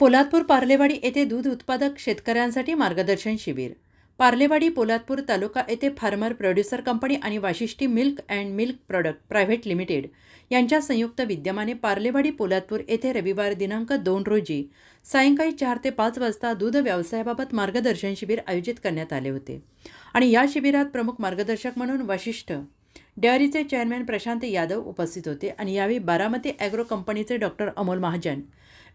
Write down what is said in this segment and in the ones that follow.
पोलादपूर पार्लेवाडी येथे दूध उत्पादक शेतकऱ्यांसाठी मार्गदर्शन शिबिर. पार्लेवाडी पोलादपूर तालुका येथे फार्मर प्रोड्युसर कंपनी आणि Vashishti milk and milk product private limited यांच्या संयुक्त विद्यमाने पार्लेवाडी पोलादपूर येथे रविवार दिनांक दोन रोजी सायंकाळी चार ते पाच वाजता दूध व्यवसायाबाबत मार्गदर्शन शिबिर आयोजित करण्यात आले होते. आणि या शिबिरात प्रमुख मार्गदर्शक म्हणून वाशिष्ठ डेअरीचे चेअरमॅन प्रशांत यादव उपस्थित होते आणि यावेळी बारामती ॲग्रो कंपनीचे डॉक्टर अमोल महाजन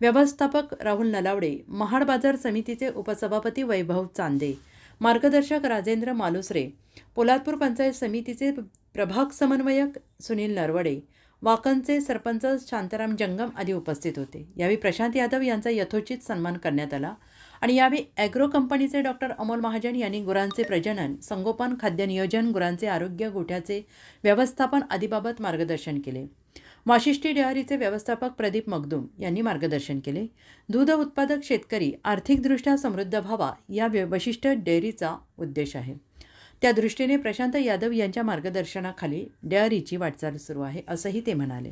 व्यवस्थापक राहुल नलावडे महाड बाजार समितीचे उपसभापती वैभव चांदे मार्गदर्शक राजेंद्र मालुसरे पोलादपूर पंचायत समितीचे प्रभाग समन्वयक सुनील नरवडे वाकणचे सरपंच शांताराम जंगम आदी उपस्थित होते. यावेळी प्रशांत यादव यांचा यथोचित सन्मान करण्यात आला. आणि यावेळी ॲग्रो कंपनीचे डॉक्टर अमोल महाजन यांनी गुरांचे प्रजनन संगोपन खाद्य नियोजन गुरांचे आरोग्य गोठ्याचे व्यवस्थापन आदीबाबत मार्गदर्शन केले. वाशिष्ठी डेअरीचे व्यवस्थापक प्रदीप मगदूम यांनी मार्गदर्शन केले. दूध उत्पादक शेतकरी आर्थिकदृष्ट्या समृद्ध व्हावा या व्य- वशिष्ठ डेअरीचा उद्देश आहे. त्या दृष्टीने प्रशांत यादव यांच्या मार्गदर्शनाखाली डेअरीची वाटचाल सुरू आहे असंही ते म्हणाले.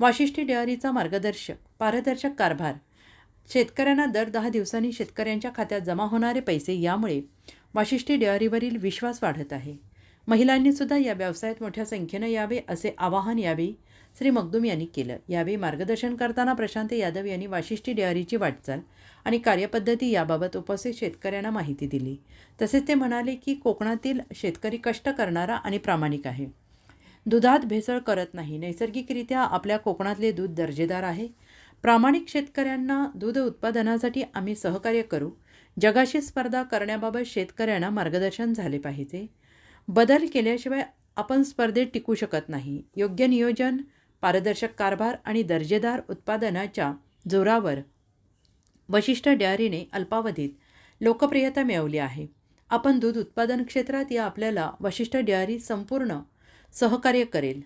वाशिष्ठी डेअरीचा मार्गदर्शक पारदर्शक कारभार शेतकऱ्यांना दर दहा दिवसांनी शेतकऱ्यांच्या खात्यात जमा होणारे पैसे यामुळे वाशिष्ठी डेअरीवरील विश्वास वाढत आहे. महिलांनीसुद्धा या व्यवसायात मोठ्या संख्येनं यावे असे आवाहन यावेळी श्री मगदूम यांनी केलं. यावेळी मार्गदर्शन करताना प्रशांत यादव यांनी वाशिष्ठी डेअरीची वाटचाल आणि कार्यपद्धती याबाबत उपस्थित शेतकऱ्यांना माहिती दिली. तसेच ते म्हणाले की कोकणातील शेतकरी कष्ट करणारा आणि प्रामाणिक आहे. दुधात भेसळ करत नाही. नैसर्गिकरित्या आपल्या कोकणातले दूध दर्जेदार आहे. प्रामाणिक शेतकऱ्यांना दूध उत्पादनासाठी आम्ही सहकार्य करू. जगाशी स्पर्धा करण्याबाबत शेतकऱ्यांना मार्गदर्शन झाले पाहिजे. बदल केल्याशिवाय आपण स्पर्धेत टिकू शकत नाही. योग्य नियोजन पारदर्शक कारभार आणि दर्जेदार उत्पादनाच्या जोरावर वशिष्ठ डेअरीने अल्पावधीत लोकप्रियता मिळवली आहे. आपण दूध उत्पादन क्षेत्रात या आपल्याला वशिष्ठ डेअरी संपूर्ण सहकार्य करेल.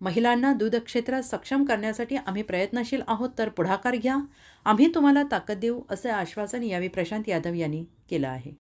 महिलांना दूध क्षेत्रात सक्षम करण्यासाठी आम्ही प्रयत्नशील आहोत तर पुढाकार घ्या. आम्ही तुम्हाला ताकद देऊ असे आश्वासन यावेळी प्रशांत यादव यांनी केलं आहे.